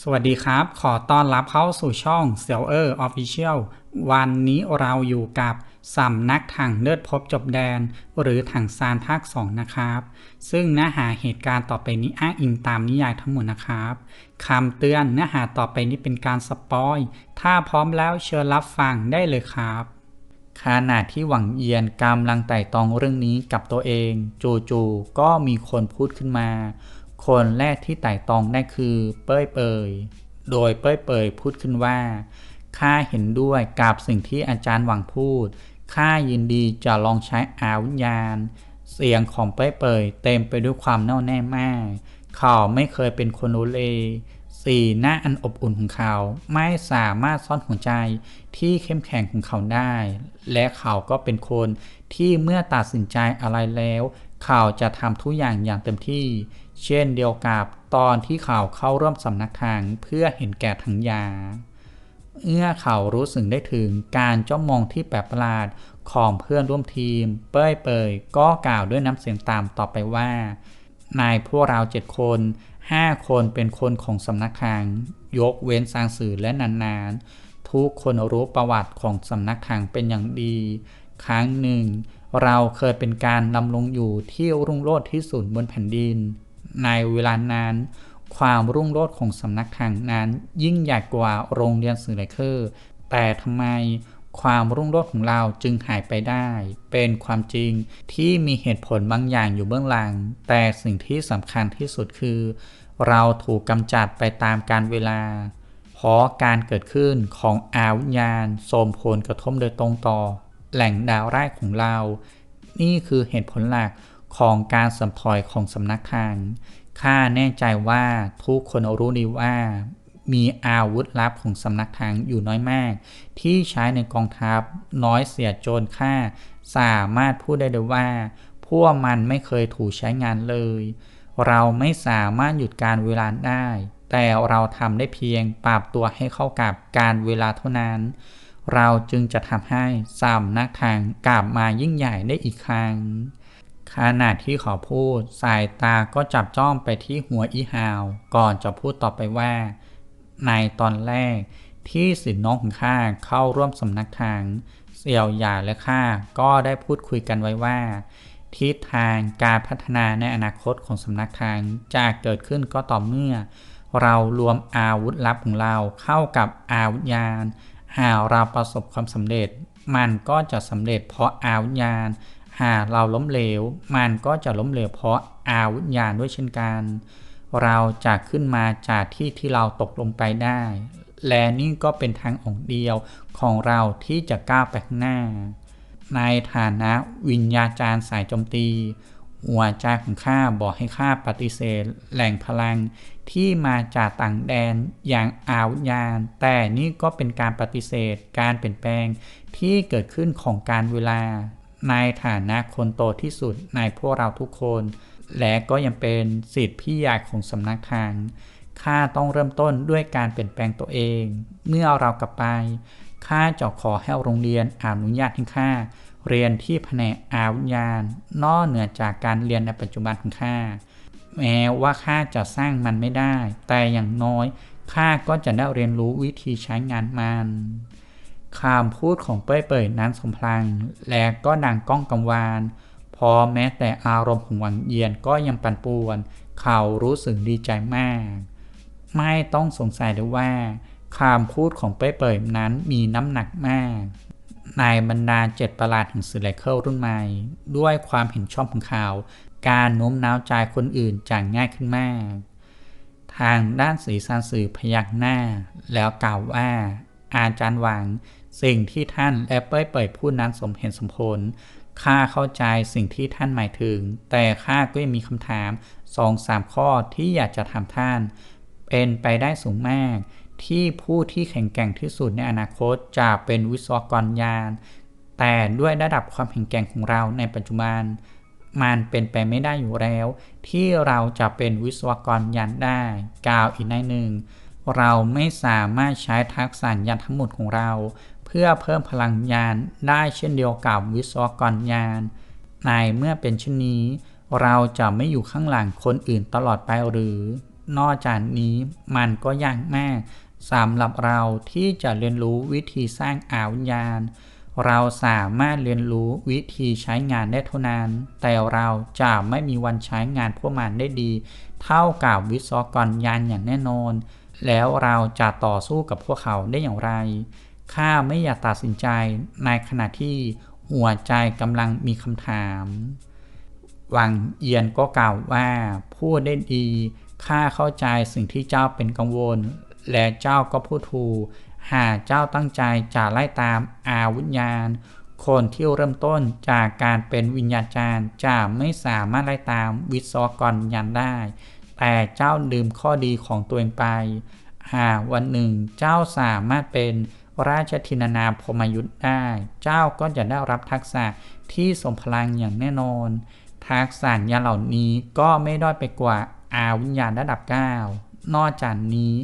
สวัสดีครับ ขอต้อนรับเข้าสู่ช่องเซียวเออร์ออฟฟิเชียลวันนี้เราอยู่กับสำนักถังเลือดพบจบแดน หรือถังซานภาค 2 นะครับ ซึ่งเนื้อหาเหตุการณ์ต่อไปนี้อ้างอิงตามนิยายทั้งหมดนะครับคำเตือนเนื้อหาต่อไปนี้เป็นการสปอย ถ้าพร้อมแล้วเชิญรับฟังได้เลยครับขณะที่หวังเยียนกำลังไต่ตองเรื่องนี้กับตัวเอง จู่ๆก็มีคนพูดขึ้นมา คนแรกที่ไต่ตองได้คือเป้ยเปย โดยเป้ยเปยพูดขึ้นว่า ข้าเห็นด้วยกับสิ่งที่อาจารย์หวังพูด ข้ายินดีจะลองใช้อาวุธยานเสียงของเป้ยเปยเต็มไปด้วยความแน่วแน่มาก เขาไม่เคยเป็นคนโอเล สีหน้าอันอบอุ่นของเขา ไม่สามารถซ่อนหัวใจที่เข้มแข็งของเขาได้ และเขาก็เป็นคนที่เมื่อตัดสินใจอะไรแล้ว เขาจะทำทุกอย่างอย่างเต็มที่ เช่นเดียวกับตอนที่เขาเข้าร่วมสำนักทางเพื่อเห็นแก่ทั้งยาเมื่อเขารู้สึกได้ถึงการจ้องมองที่แปลกประหลาดของเพื่อนร่วมทีม เป้ยเปยก็กล่าวด้วยน้ำเสียงต่ำต่อไปว่า นายพวกเราเจ็ดคนห้าคนเป็นคนของสำนักทาง ยกเว้นสางสื่อและนานๆ ทุกคนรู้ประวัติของสำนักทางเป็นอย่างดี ครั้งหนึ่ง เราเคยเป็นการดำรงอยู่ที่รุ่งโรจน์ที่สุดบนแผ่นดิน ในเวลานั้นความรุ่งโรจน์ของสำนักทางนั้น ยิ่งใหญ่กว่าโรงเรียนสื่อไลเคอร์แต่ทำไมความรุ่งโรจน์ของเราจึงหายไปได้ เป็นความจริงที่มีเหตุผลบางอย่างอยู่เบื้องหลัง แต่สิ่งที่สำคัญที่สุดคือ เราถูกกำจัดไปตามกาลเวลา เพราะการเกิดขึ้นของอาวิญญาณส่งผลกระทบโดยตรงต่อ แหล่งดาวแรกของเรา นี่คือเหตุผลหลัก ของการสัมพลอยของสำนักทางข้าแน่ใจว่าทุกคนรู้ดีว่ามีอาวุธลับของสำนักทางอยู่น้อยมาก ที่ใช้ในกองทัพน้อยเสียโจรข้าสามารถพูดได้เลยว่า พวกมันไม่เคยถูกใช้งานเลย เราไม่สามารถหยุดการเวลาได้ แต่เราทำได้เพียงปรับตัวให้เข้ากับการเวลาเท่านั้น เราจึงจะทำให้สำนักทางกลับมายิ่งใหญ่ได้อีกครั้ง ขณะที่เขาพูด สายตาก็จับจ้องไปที่หัวอีฮาว ก่อนจะพูดต่อไปว่า ในตอนแรก ที่สิทธิน้องของข้าเข้าร่วมสำนักทางเสี่ยวหยาและข้าก็ได้พูดคุยกันไว้ว่า ทิศทางการพัฒนาในอนาคตของสำนักทางจะเกิดขึ้นก็ต่อเมื่อ เรารวมอาวุธลับของเราเข้ากับอาวุธยาน หากเราประสบความสำเร็จ มันก็จะสำเร็จเพราะอาวุธยาน หากเราล้มเหลว มันก็จะล้มเหลวเพราะอาวุธยานด้วยเช่นกัน เราจะขึ้นมาจากที่ที่เราตกลงไปได้ และนี่ก็เป็นทางออกเดียวของเราที่จะก้าวไปข้างหน้า ในฐานะวิญญาจารย์สายโจมตีหัวใจของข้าบอกให้ข้าปฏิเสธแหล่งพลังที่มาจากต่างแดนอย่างอาวุธยาน แต่นี่ก็เป็นการปฏิเสธการเปลี่ยนแปลงที่เกิดขึ้นของการเวลา ในฐานะคนโตที่สุดในพวกเราทุกคน และก็ยังเป็นสิทธิพี่ใหญ่ของสำนักทางข้าต้องเริ่มต้นด้วยการเปลี่ยนแปลงตัวเอง เมื่อเรากลับไปข้าจะขอให้โรงเรียนอนุญาตให้ข้าเรียนที่แผนกอาวุธยานนอกเหนือจากการเรียนในปัจจุบันของข้าแม้ว่าข้าจะสร้างมันไม่ได้ แต่อย่างน้อยข้าก็จะได้เรียนรู้วิธีใช้งานมัน คำพูดของเป้ยเปิดนั้นสมพลัง และก็ดังก้องกังวาน พอแม้แต่อารมณ์ของหวังเยียนก็ยังปั่นป่วน เขารู้สึกดีใจมาก ไม่ต้องสงสัยเลยว่าคำพูดของเป้ยเปิดนั้นมีน้ำหนักมาก ในบรรดาเจ็ดประหลาดแห่งสื่อไลเคิลรุ่นใหม่ ด้วยความเห็นชอบของเขา การโน้มน้าวใจคนอื่นจะง่ายขึ้นมาก ทางด้านสีซานสื่อพยักหน้า แล้วกล่าวว่าอาจารย์หวัง สิ่งที่ท่านและเป้ยเปิดพูดนั้นสมเหตุสมผล ข้าเข้าใจสิ่งที่ท่านหมายถึง แต่ข้าก็ยังมีคำถามสองสามข้อที่อยากจะถามท่าน เป็นไปได้สูงมาก ที่ผู้ที่แข็งแกร่งที่สุดในอนาคตจะเป็นวิศวกรยาน แต่ด้วยระดับความแข็งแกร่งของเราในปัจจุบัน มันเป็นไปไม่ได้อยู่แล้ว ที่เราจะเป็นวิศวกรยานได้ กล่าวอีกในหนึ่ง เราไม่สามารถใช้ทักษะยานทั้งหมดของเรา พื่อเพิ่มพลังยานได้เช่นเดียวกับวิศวกรยาน ในเมื่อเป็นเช่นนี้ เราจะไม่อยู่ข้างหลังคนอื่นตลอดไปหรือ นอกจากนี้มันก็ยากมากสำหรับเราที่จะเรียนรู้วิธีสร้างอาวิญญาณ เราสามารถเรียนรู้วิธีใช้งานได้เท่านั้น แต่เราจะไม่มีวันใช้งานพวกมันได้ดี เท่ากับวิศวกรยานอย่างแน่นอน แล้วเราจะต่อสู้กับพวกเขาได้อย่างไร ข้าไม่อยากตัดสินใจในขณะที่หัวใจกำลังมีคำถาม วังเอียนก็กล่าวว่าพูดได้ดี ข้าเข้าใจสิ่งที่เจ้าเป็นกังวล และเจ้าก็พูดถูก หากเจ้าตั้งใจจะไล่ตามอาวิญญาณ คนที่เริ่มต้นจากการเป็นวิญญาจารย์จะไม่สามารถไล่ตามวิศวกรวิญญาณได้ แต่เจ้าลืมข้อดีของตัวเองไป หากวันหนึ่งเจ้าสามารถเป็น ราชธินานาพมยุทธ์ได้ เจ้าก็จะได้รับทักษะที่ทรงพลังอย่างแน่นอน ทักษะยาเหล่านี้ก็ไม่ด้อยไปกว่าอาวิญญาณระดับ 9 นอกจากนี้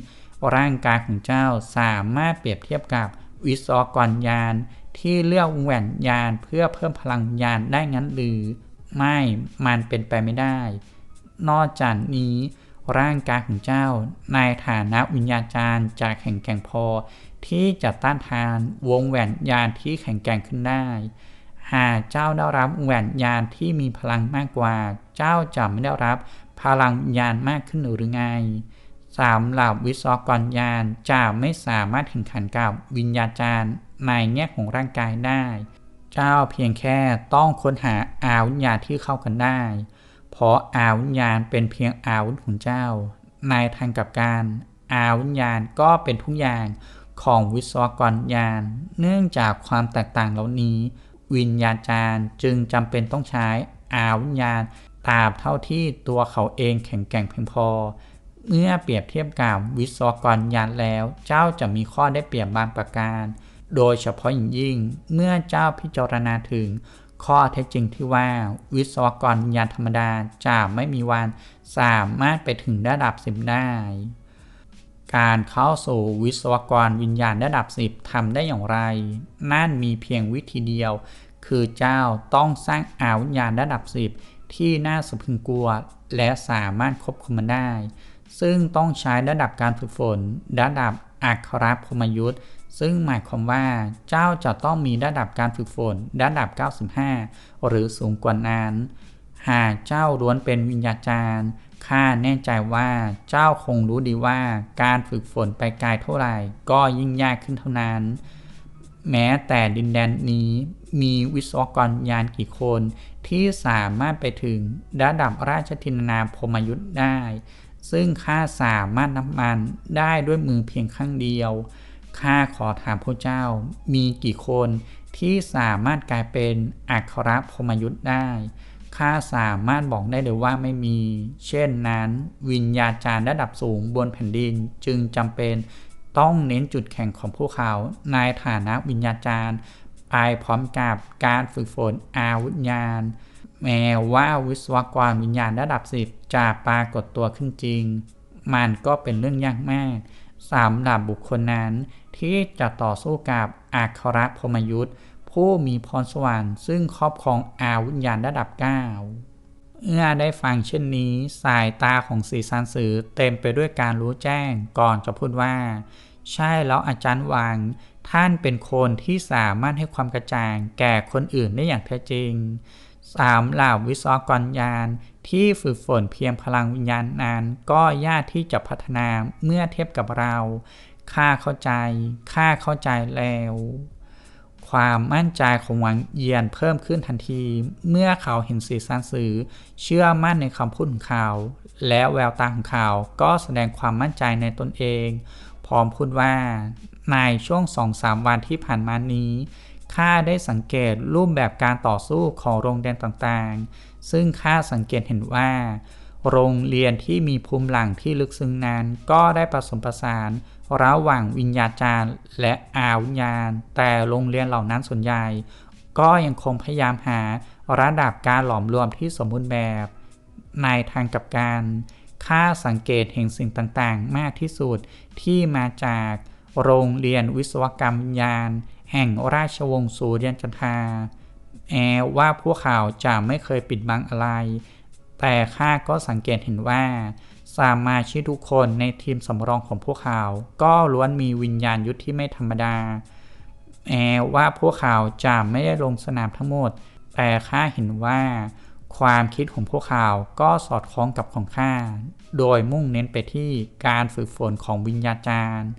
ร่างกายของเจ้าสามารถเปรียบเทียบกับวิศวกรยานที่เลือกแหวนยานเพื่อเพิ่มพลังยานได้งั้นหรือ ไม่มันเป็นไปไม่ได้ นอกจากนี้ ร่างกายของเจ้า ในฐานะวิญญาจารย์จะแข็งแกร่งพอ ที่จะต้านทานวงแหวนยานที่แข็งแกร่งขึ้นได้ หากเจ้าได้รับแหวนยานที่มีพลังมากกว่า เจ้าจะไม่ได้รับพลังยานมากขึ้นหรือไงสามเหล่าวิศวกรยานจะไม่สามารถแข่งขันกับวิญญาจารย์ในแง่ของร่างกายได้ เจ้าเพียงแค่ต้องค้นหาอาวิญญาที่เข้ากันได้ เพราะอาวิญญาณเป็นเพียงอาวุธของเจ้า ในทางกับการอาวิญญาณก็เป็นทุกอย่างของวิศวกรยานเนื่องจากความแตกต่างเหล่านี้ วิญญาจารย์จึงจำเป็นต้องใช้อาวิญญาณตราบเท่าที่ตัวเขาเองแข็งแกร่งเพียงพอ เมื่อเปรียบเทียบกับวิศวกรยานแล้ว เจ้าจะมีข้อได้เปรียบบางประการ โดยเฉพาะอย่างยิ่งเมื่อเจ้าพิจารณาถึง ข้อเท็จจริงที่ว่า วิศวกรวิญญาณธรรมดาจะไม่มีวันสามารถไปถึงระดับสิบได้ การเข้าสู่วิศวกรวิญญาณระดับสิบทำได้อย่างไร นั่นมีเพียงวิธีเดียว คือเจ้าต้องสร้างอาวิญญาณระดับสิบที่น่าสะพรึงกลัว และสามารถควบคุมมันได้ ซึ่งต้องใช้ระดับการฝึกฝน ระดับ อักขรพรมยุทธ์ซึ่งหมายความว่าเจ้าจะต้องมีระดับการฝึกฝนระดับ 95 หรือสูงกว่านั้น หากเจ้าล้วนเป็นวิญญาจารย์ข้าแน่ใจว่าเจ้าคงรู้ดีว่าการฝึกฝนไปไกลเท่าไหร่ก็ยิ่งยากขึ้นเท่านั้น แม้แต่ดินแดนนี้มีวิศวกรยานกี่คนที่สามารถไปถึงระดับราชทินนาพรมยุทธ์ได้ ซึ่งข้าสามารถนับมันได้ด้วยมือเพียงข้างเดียวข้าขอถามพระเจ้า มีกี่คนที่สามารถกลายเป็นอัครพมยุทธ์ได้ข้าสามารถบอกได้เลยว่าไม่มี เช่นนั้น วิญญาจารย์ระดับสูงบนแผ่นดินจึงจำเป็นต้องเน้นจุดแข็งของพวกเขาในฐานะวิญญาจารย์ไปพร้อมกับการฝึกฝนอาวุธญาณ แม้ว่าวิศวกรวิญญาณระดับสิบจะปรากฏตัวขึ้นจริง มันก็เป็นเรื่องยากมากสำหรับบุคคลนั้นที่จะต่อสู้กับอัครพมยุทธ์ผู้มีพรสวรรค์ซึ่งครอบครองอาวุธญาณระดับ 9 เมื่อได้ฟังเช่นนี้สายตาของสีสันสือเต็มไปด้วยการรู้แจ้งก่อนจะพูดว่า ใช่แล้วอาจารย์วางท่านเป็นคนที่สามารถให้ความกระจ่างแก่คนอื่นได้อย่างแท้จริง สามเหล่าวิศวกรยานที่ฝึกฝนเพียงพลังวิญญาณนั้นก็ยากที่จะพัฒนาเมื่อเทียบกับเราข้าเข้าใจข้าเข้าใจแล้ว ความมั่นใจของหวังเยียนเพิ่มขึ้นทันที เมื่อเขาเห็นสีสันสือเชื่อมั่นในคำพูดของเขาและแววตาของเขาก็แสดงความมั่นใจในตนเอง พร้อมพูดว่า ในช่วงสองสามวันที่ผ่านมานี้ ข้าได้สังเกตรูปแบบการต่อสู้ของโรงเรียนต่างๆ ซึ่งข้าสังเกตเห็นว่า โรงเรียนที่มีภูมิหลังที่ลึกซึ้งนั้น ก็ได้ผสมผสานระหว่างวิญญาจารย์และอาวิญญาณ แต่โรงเรียนเหล่านั้นส่วนใหญ่ ก็ยังคงพยายามหาระดับการหลอมรวมที่สมบูรณ์แบบ ในทางกับการข้าสังเกตเห็นสิ่งต่างๆ มากที่สุดที่มาจากโรงเรียนวิศวกรรมวิญญาณ แห่งราชวงศ์สุริยันจันทราแอว่าพวกเขาจะไม่เคยปิดบังอะไร แต่ข้าก็สังเกตเห็นว่า สามาชิกทุกคนในทีมสำรองของพวกเขาก็ล้วนมีวิญญาณยุทธที่ไม่ธรรมดาแม้ว่าพวกเขาจะไม่ได้ลงสนามทั้งหมด แต่ข้าเห็นว่า ความคิดของพวกเขาก็สอดคล้องกับของข้า โดยมุ่งเน้นไปที่การฝึกฝนของวิญญาจารย์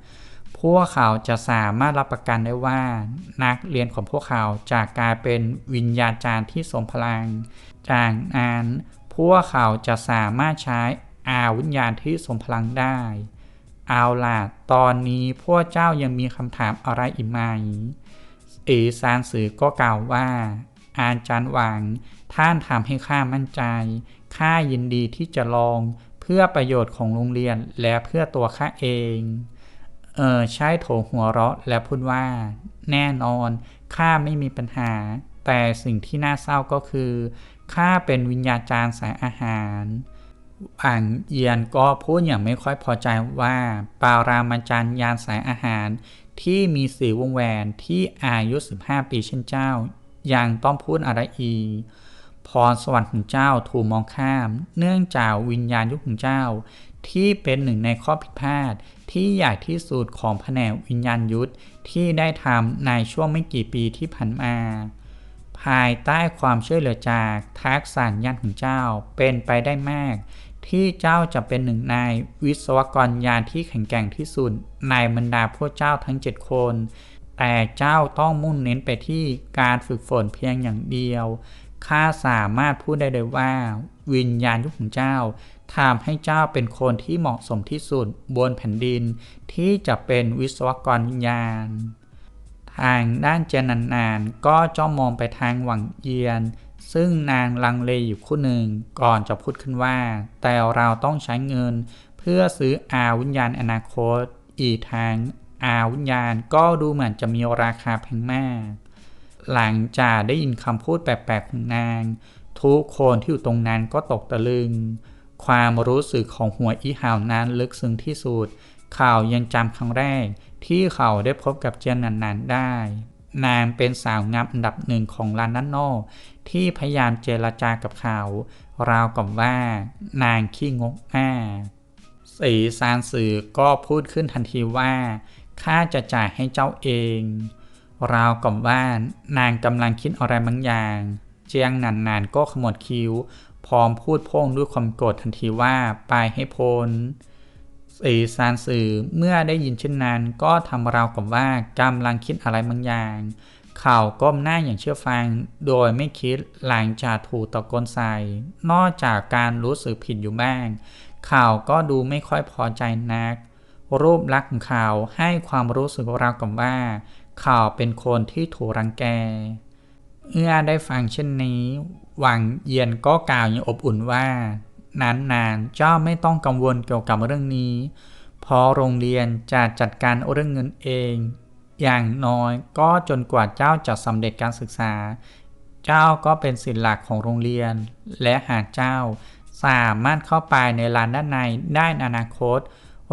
พวกเขาจะสามารถรับประกันได้ว่า นักเรียนของพวกเขาจะกลายเป็นวิญญาจารย์ที่ทรงพลัง จากนั้นพวกเขาจะสามารถใช้อาวิญญาณที่ทรงพลังได้ เอาล่ะ ตอนนี้พวกเจ้ายังมีคำถามอะไรอีกไหมเอซานสือก็กล่าวว่า อาจารย์หวัง ท่านทำให้ข้ามั่นใจ ข้ายินดีที่จะลองเพื่อประโยชน์ของโรงเรียนและเพื่อตัวข้าเอง เออใช่โถหัวเราะและพูดว่า แน่นอนข้าไม่มีปัญหา แต่สิ่งที่น่าเศร้าก็คือข้าเป็นวิญญาจารย์สายอาหารอ่างเยียนก็พูดอย่างไม่ค่อยพอใจว่า ปารามาจารย์ยานสายอาหาร ที่มีสีวงแหวนที่อายุ 15 ปีเช่นเจ้า ยังต้องพูดอะไรอีกพรสวรรค์ของเจ้าถูกมองข้าม เนื่องจากวิญญาณยุคของเจ้า ที่เป็นหนึ่งในข้อผิดพลาด ที่ใหญ่ที่สุดของแผนกวิญญาณยุทธที่ได้ทำในช่วงไม่กี่ปีที่ผ่านมา ภายใต้ความช่วยเหลือจากทักษะยานของเจ้าเป็นไปได้มาก ที่เจ้าจะเป็นหนึ่งในวิศวกรยานที่แข็งแกร่งที่สุดในบรรดาพวกเจ้าทั้ง 7 คน แต่เจ้าต้องมุ่งเน้นไปที่การฝึกฝนเพียงอย่างเดียวข้าสามารถพูดได้เลยว่า วิญญาณยุคของเจ้า ทำให้เจ้าเป็นคนที่เหมาะสมที่สุดบนแผ่นดินที่จะเป็นวิศวกรวิญญาณ ทางด้านเจนนานๆก็จ้องมองไปทางหวังเยียน ซึ่งนางลังเลอยู่คู่หนึ่งก่อนจะพูดขึ้นว่า แต่เราต้องใช้เงินเพื่อซื้ออาวิญญาณอนาคต อีกทางอาวิญญาณก็ดูเหมือนจะมีราคาแพงมาก หลังจากได้ยินคำพูดแปลกๆของนาง ทุกคนที่อยู่ตรงนั้นก็ตกตะลึง ความรู้สึกของหัวอีหาวนั้นลึกซึ้งที่สุด เขายังจำครั้งแรก ที่เขาได้พบกับเจียนนันๆได้ นางเป็นสาวงามอันดับหนึ่งของลานด้านนอที่พยายามเจรจากับเขาราวกับว่านางขี้งกอ้าสีซานสือก็พูดขึ้นทันทีว่าข้าจะจ่ายให้เจ้าเองราวกับว่านางกำลังคิดอะไรบางอย่าง เจียงนันนานก็ขมวดคิ้ว พร้อมพูดพ่งด้วยความโกรธทันทีว่าไปให้พ้นสีซานสื่อเมื่อได้ยินเช่นนั้น ก็ทำราวกับว่ากำลังคิดอะไรบางอย่างเขาก้มหน้าอย่างเชื่อฟัง โดยไม่คิดหลังจากถูกตะโกนใส่ นอกจากการรู้สึกผิดอยู่บ้างเขาก็ดูไม่ค่อยพอใจนัก รูปลักษณ์ของเขาให้ความรู้สึกราวกับว่าเขาเป็นคนที่ถูกรังแก เมื่อได้ฟังเช่นนี้ หวังเยียนก็กล่าวอย่างอบอุ่นว่านั้นนานเจ้าไม่ต้องกังวลเกี่ยวกับเรื่องนี้ เพราะโรงเรียนจะจัดการเรื่องเงินเอง อย่างน้อยก็จนกว่าเจ้าจะสำเร็จการศึกษา เจ้าก็เป็นศิลหลักของโรงเรียน และหากเจ้าสามารถเข้าไปในลานด้านในได้ในอนาคต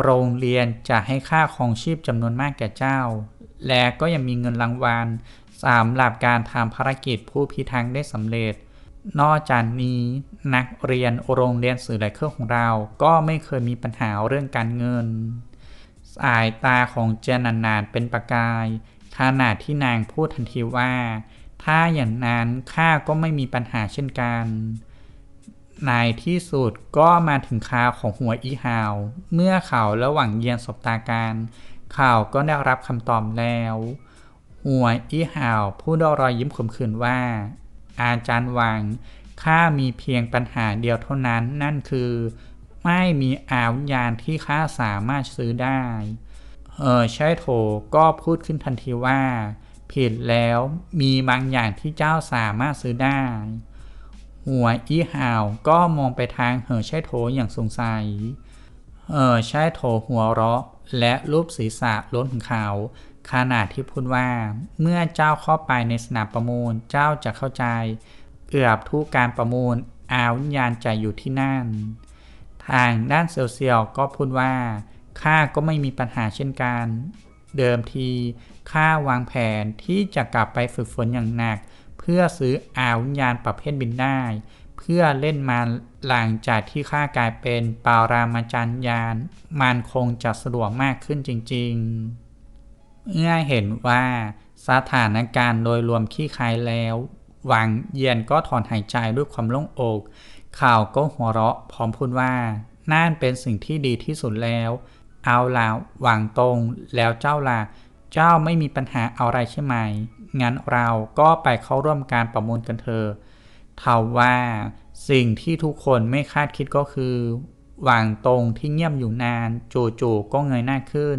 โรงเรียนจะให้ค่าของชีพจำนวนมากแก่เจ้า และก็ยังมีเงินรางวัล สำหรับการทำภารกิจผู้พิทักษ์ได้สำเร็จ นอกจากนี้นักเรียนโรงเรียนสื่อไหลเครื่องของเรา ก็ไม่เคยมีปัญหาเรื่องการเงิน สายตาของเจนนานเป็นประกายขณะที่นางพูดทันทีว่า ถ้าอย่างนั้นข้าก็ไม่มีปัญหาเช่นกันในที่สุดก็มาถึงคาวของหัวอีหาว เมื่อเขาระหว่างเยียนสบตากันเขาก็ได้รับคำตอบแล้ว หัวอีหาวพูดด้วยรอยยิ้มขมขื่นว่า อาจารย์วังข้ามีเพียงปัญหาเดียวเท่านั้นนั่นคือ ไม่มีอาวิญญาณที่ข้าสามารถซื้อได้ เออใช่โถก็พูดขึ้นทันทีว่า ผิดแล้วมีบางอย่างที่เจ้าสามารถซื้อได้ หัวอีหาวก็มองไปทางเหอใช่โถอย่างสงสัย เออใช่โถหัวเราะและรูปศีรษะล้นของเขา ขณะที่พูดว่า เมื่อเจ้าเข้าไปในสนามประมูลเจ้าจะเข้าใจเกือบทุกการประมูลอาวิญญาณจะอยู่ที่นั่น ทางด้านเซลเซียลก็พูดว่าข้าก็ไม่มีปัญหาเช่นกัน เดิมทีข้าวางแผนที่จะกลับไปฝึกฝนอย่างหนัก เพื่อซื้ออาวิญญาณประเภทบินได้ เพื่อเล่นมาหลังจากที่ข้ากลายเป็นปารามาจันยาน มันคงจะสะดวกมากขึ้นจริง ๆ เมื่อเห็นว่าสถานการณ์โดยรวมขี้คายแล้วหวังเยียนก็ถอนหายใจด้วยความโล่งอก ข่าวก็หัวเราะพร้อมพูดว่า นั่นเป็นสิ่งที่ดีที่สุดแล้ว เอาล่ะหวังตรงแล้วเจ้าล่ะเจ้าไม่มีปัญหาอะไรใช่ไหม งั้นเราก็ไปเข้าร่วมการประมูลกันเถอะเท่าว่าสิ่งที่ทุกคนไม่คาดคิดก็คือ หวังตรงที่เงียบอยู่นาน จู่ๆก็เงยหน้าขึ้น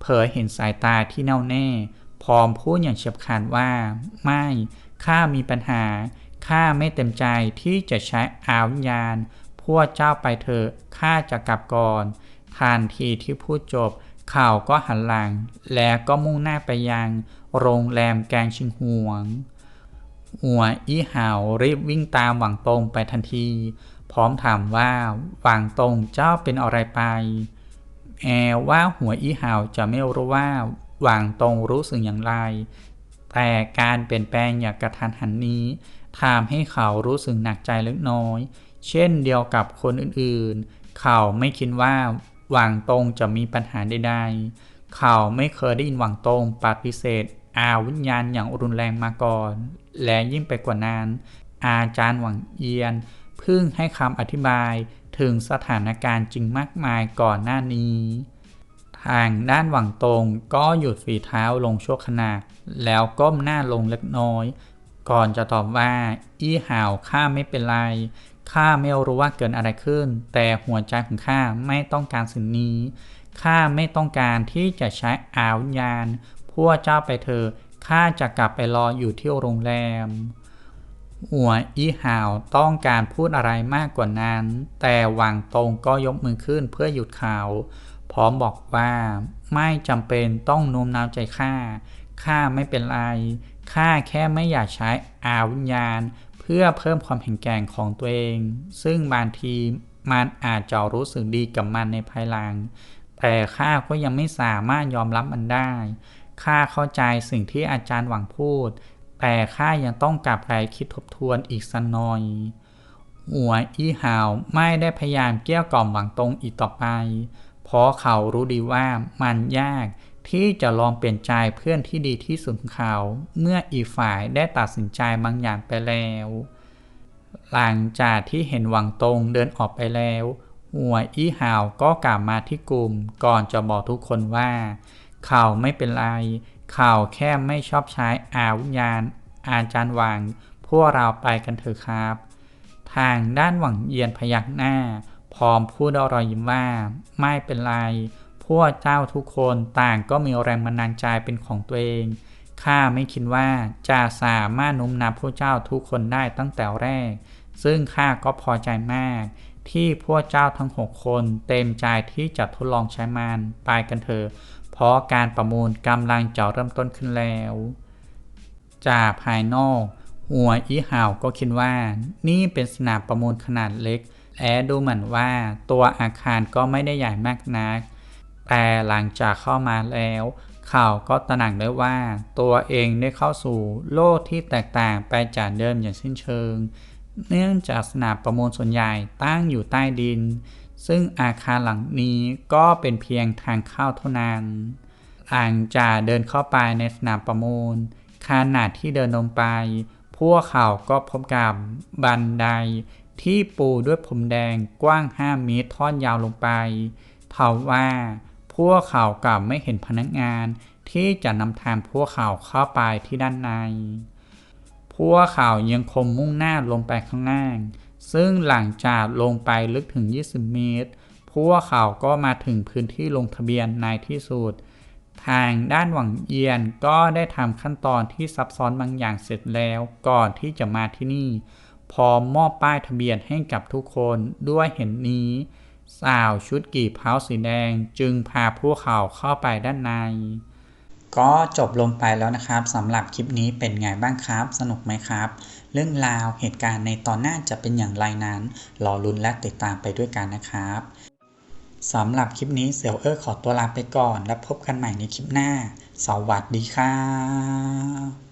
เผยเห็นสายตาที่แน่วแน่ พร้อมพูดอย่างเฉียบขาดว่า ไม่ข้ามีปัญหาข้าไม่เต็มใจที่จะใช้อาวิญญาณ พวกเจ้าไปเถอะข้าจะกลับก่อนทันทีที่พูดจบ ข่าวก็หันหลัง แล้วก็มุ่งหน้าไปยัง โรงแรมแกงชิงหวง หัวอี้หาวรีบวิ่งตามหวังตรงไปทันที พร้อมถามว่า หวังตรงเจ้าเป็นอะไรไป แอว่าหัวอี้หาวจะไม่รู้ว่าวังตรงรู้สึกอย่างไร แต่การเปลี่ยนแปลงอย่างกระทันหันนี้ทำให้เขารู้สึกหนักใจเล็กน้อย เช่นเดียวกับคนอื่นๆ เขาไม่คิดว่าวังตรงจะมีปัญหาใดๆ เขาไม่เคยได้ยินวังตรงปฏิเสธ อาวิญญาณอย่างรุนแรงมาก่อน และยิ่งไปกว่านั้น อาจารย์หวังเอียน เพิ่งให้คำอธิบาย ถึงสถานการณ์จริงมากมายก่อนหน้านี้ ทางด้านหวังตรงก็หยุดฝีเท้าลงชั่วขณะ แล้วก้มหน้าลงเล็กน้อย ก่อนจะตอบว่า อี้ห่าวข้าไม่เป็นไรข้าไม่รู้ว่าเกิดอะไรขึ้น แต่หัวใจของข้าไม่ต้องการสิ่งนี้ข้าไม่ต้องการที่จะใช้อาวิญาณพวกเจ้าไปเถอะข้าจะกลับไปรออยู่ที่โรงแรม หัวอีหาวต้องการพูดอะไรมากกว่านั้น แต่หวังตรงก็ยกมือขึ้นเพื่อหยุดข่าวพร้อมบอกว่า ไม่จำเป็นต้องโน้มน้าวใจข้าข้าไม่เป็นไรข้าแค่ไม่อยากใช้อาวิญญาณ เพื่อเพิ่มความแข็งแกร่งของตัวเอง ซึ่งบางทีมันอาจจะรู้สึกดีกับมันในภายหลัง แต่ข้าก็ยังไม่สามารถยอมรับมันได้ข้าเข้าใจสิ่งที่อาจารย์หวังพูด แต่ข้ายังต้องกลับไปคิดทบทวนอีกสักหน่อย หัวอี้หาวไม่ได้พยายามเกี้ยกล่อมหวังตรงอีกต่อไป เพราะเขารู้ดีว่ามันยากที่จะลองเปลี่ยนใจเพื่อนที่ดีที่สุดของเขา เมื่ออีกฝ่ายได้ตัดสินใจบางอย่างไปแล้ว หลังจากที่เห็นหวังตรงเดินออกไปแล้วหัวอี้หาวก็กลับมาที่กลุ่มก่อนจะบอกทุกคนว่า เขาไม่เป็นไร ข่าวแค่ไม่ชอบใช้อาวิญญาณอาจารย์หวัง พวกเราไปกันเถอะครับ ทางด้านหวังเยียนพยักหน้า พร้อมพูดรอยยิ้มว่า ไม่เป็นไร พวกเจ้าทุกคนต่างก็มีแรงบันดาลใจเป็นของตัวเอง ข้าไม่คิดว่าจะสามารถน้มน้าวพวกเจ้าทุกคนได้ตั้งแต่แรก ซึ่งข้าก็พอใจมาก ที่พวกเจ้าทั้งหกคนเต็มใจที่จะทดลองใช้มันไปกันเถอะ เพราะการประมูลกำลังจะเริ่มต้นขึ้นแล้ว จากภายนอกหัวอีห่าวก็คิดว่า นี่เป็นสนามประมูลขนาดเล็ก และดูเหมือนว่าตัวอาคารก็ไม่ได้ใหญ่มากนัก แต่หลังจากเข้ามาแล้ว เขาก็ตระหนักได้ว่าตัวเองได้เข้าสู่โลกที่แตกต่างไปจากเดิมอย่างสิ้นเชิง เนื่องจากสนามประมูลส่วนใหญ่ตั้งอยู่ใต้ดิน ซึ่งอาคารหลังนี้ก็เป็นเพียงทางเข้าเท่านั้นหลังจากเดินเข้าไปในสนามประมูลขณะที่เดินลงไป พวกเขาก็พบกับบันไดที่ปูด้วยพรมแดงกว้าง 5 เมตรทอดยาวลงไปเท่าว่าพวกเขากลับไม่เห็นพนักงานที่จะนำทางพวกเขาเข้าไปที่ด้านใน พวกเขายังคงมุ่งหน้าลงไปข้างล่าง ซึ่งหลังจากลงไปลึกถึง 20 เมตร พวกเขาก็มาถึงพื้นที่ลงทะเบียนในที่สุด ทางด้านหวังเอียนก็ได้ทำขั้นตอนที่ซับซ้อนบางอย่างเสร็จแล้วก่อนที่จะมาที่นี่ พร้อมมอบป้ายทะเบียนให้กับทุกคนด้วยเห็นนี้สาวชุดกีบเท้าสีแดงจึงพาพวกเขาเข้าไปด้านใน ก็จบลงไปแล้วนะครับสำหรับคลิปนี้เป็นไงบ้างครับ สนุกไหมครับ เรื่องราวเหตุการณ์ในตอนหน้าจะเป็นอย่างไรนั้น รอลุ้นและติดตามไปด้วยกันนะครับสำหรับคลิปนี้เซลเออร์ขอตัวลาไปก่อน และพบกันใหม่ในคลิปหน้า สวัสดีครับ